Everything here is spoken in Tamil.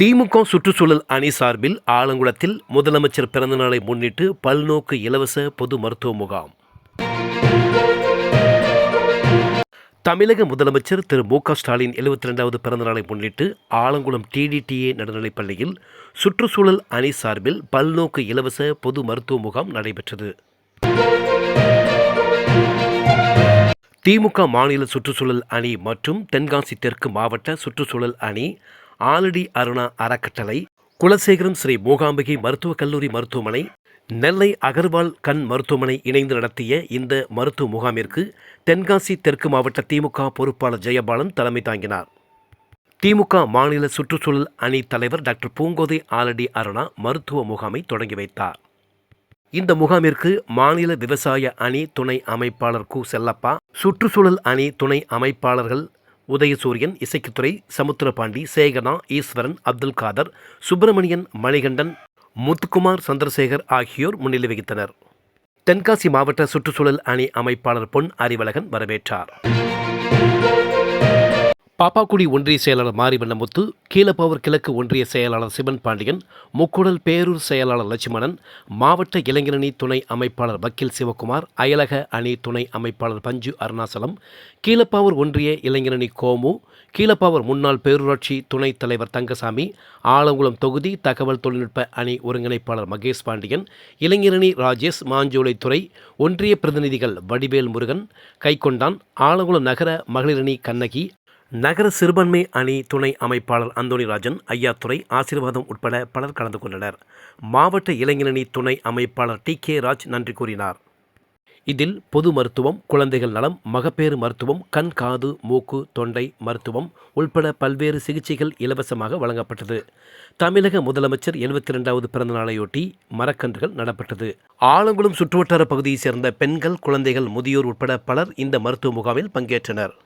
திமுக சுற்றுச்சூழல் அணி சார்பில் ஆலங்குளத்தில் முதலமைச்சர் பிறந்தநாளை முன்னிட்டு பல்நோக்கு இலவச பொது மருத்துவ முகாம். தமிழக முதலமைச்சர் திரு மு க ஸ்டாலின் எழுபத்தி ரெண்டாவது பிறந்தநாளை முன்னிட்டு ஆலங்குளம் டிடிடிஏ நடுநிலைப் பள்ளியில் சுற்றுச்சூழல் அணி சார்பில் பல்நோக்கு இலவச பொது மருத்துவ முகாம் நடைபெற்றது. திமுக மாநில சுற்றுச்சூழல் அணி மற்றும் தென்காசி தெற்கு மாவட்ட சுற்றுச்சூழல் அணி ஆலடி அருணா அறக்கட்டளை குலசேகரம் ஸ்ரீ மூகாம்பிகை மருத்துவக் கல்லூரி மருத்துவமனை நெல்லை அகர்வால் கண் மருத்துவமனை இணைந்து நடத்திய இந்த மருத்துவ முகாமிற்கு தென்காசி தெற்கு மாவட்ட திமுக பொறுப்பாளர் ஜெயபாலன் தலைமை தாங்கினார். திமுக மாநில சுற்றுச்சூழல் அணி தலைவர் டாக்டர் பூங்கோதை ஆலடி அருணா மருத்துவ முகாமை தொடங்கி வைத்தார். இந்த முகாமிற்கு மாநில விவசாய அணி துணை அமைப்பாளர் கு செல்லப்பா சுற்றுச்சூழல் அணி துணை அமைப்பாளர்கள் உதயசூரியன் இசைக்குத்துறை சமுத்திரபாண்டி சேகனா ஈஸ்வரன் அப்துல் காதர் சுப்பிரமணியன் மணிகண்டன் முத்துக்குமார் சந்திரசேகர் ஆகியோர் முன்னிலை வகித்தனர். தென்காசி மாவட்ட சுற்றுச்சூழல் அணி அமைப்பாளர் பொன் அறிவழகன் வரவேற்றார். பாப்பாக்குடி ஒன்றிய செயலாளர் மாரிவண்ணமுத்து கீழப்பவர் கிழக்கு ஒன்றிய செயலாளர் சிவன் பாண்டியன் முக்குடல் பேரூர் செயலாளர் லட்சுமணன் மாவட்ட இளைஞரணி துணை அமைப்பாளர் வக்கீல் சிவகுமார் அயலக அணி துணை அமைப்பாளர் பஞ்சு அருணாசலம் கீழப்பாவூர் ஒன்றிய இளைஞரணி கோமு கீழப்பாவூர் முன்னாள் பேரூராட்சி துணைத் தலைவர் தங்கசாமி ஆலங்குளம் தொகுதி தகவல் தொழில்நுட்ப அணி ஒருங்கிணைப்பாளர் மகேஷ் பாண்டியன் இளைஞரணி ராஜேஷ் மாஞ்சோலைத்துறை ஒன்றிய பிரதிநிதிகள் வடிவேல் முருகன் கைக்கொண்டான் ஆலங்குளம் நகர மகளிரணி கண்ணகி நகர சிறுபான்மை அணி துணை அமைப்பாளர் அந்தோணிராஜன் ஐயாத்துறை ஆசீர்வாதம் உட்பட பலர் கலந்து கொண்டனர். மாவட்ட இளைஞரணி துணை அமைப்பாளர் டி கே ராஜ் நன்றி கூறினார். இதில் பொது மருத்துவம் குழந்தைகள் நலம் மகப்பேறு மருத்துவம் கண் காது மூக்கு தொண்டை மருத்துவம் உள்பட பல்வேறு சிகிச்சைகள் இலவசமாக வழங்கப்பட்டது. தமிழக முதலமைச்சர் எழுபத்தி ரெண்டாவது பிறந்த நாளையொட்டி மரக்கன்றுகள் நடப்பட்டது. ஆலங்குளம் சுற்றுவட்டார பகுதியைச் சேர்ந்த பெண்கள் குழந்தைகள் முதியோர் உட்பட பலர் இந்த மருத்துவ முகாமில் பங்கேற்றனர்.